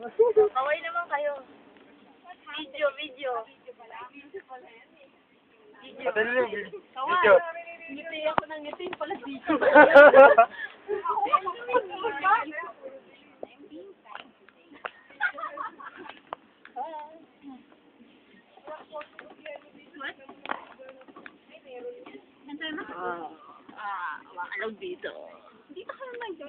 Kaway naman kayo. Video, video. Patali yung video. Ngiti ako ng ngiti pala video. Ah, ah, makalog dito. Dito ka naman, nag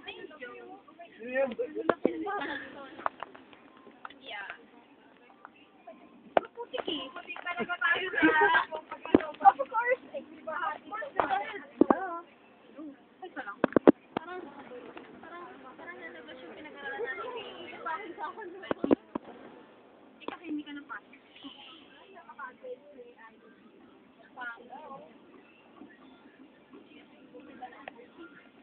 Of course, ah. Ay, parang,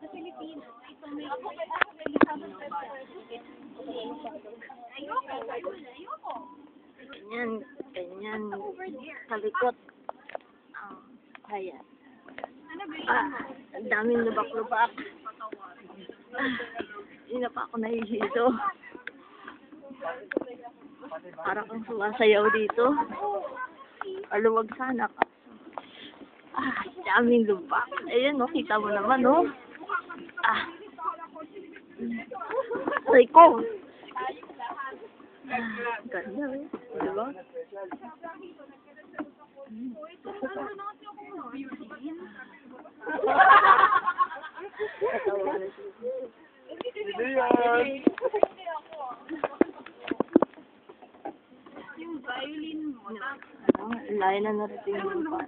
the Philippines, I saw my ako kay ako kay Elizabeth Ayoko, ayoko. Ganyan, ganyan. Sa likod. Oh, kaya. Ano? Ah, ang daming lubak-lubak. Ah, Hindi na pa ako nahihito. Para kang sumasayaw dito. Aluwag sana ka. Ah, daming lubak. Ayun, no, kita mo naman, no? Ah. Ay ko. Ah, ganda, eh. Diba? Yung violin mo, layo na narating lupa.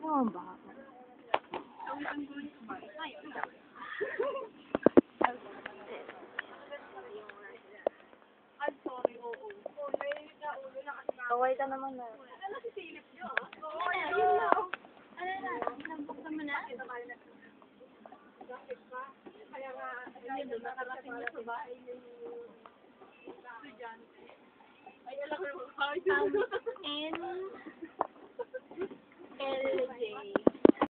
Oo. Kaway ka naman na. Ano si Philip nyo? Oo, ayun na. Ano na? Nabuksan mo na? Kaya nga, ayun, nakarating na sa bahay ng estudyante. Ay, alam ko, Um, in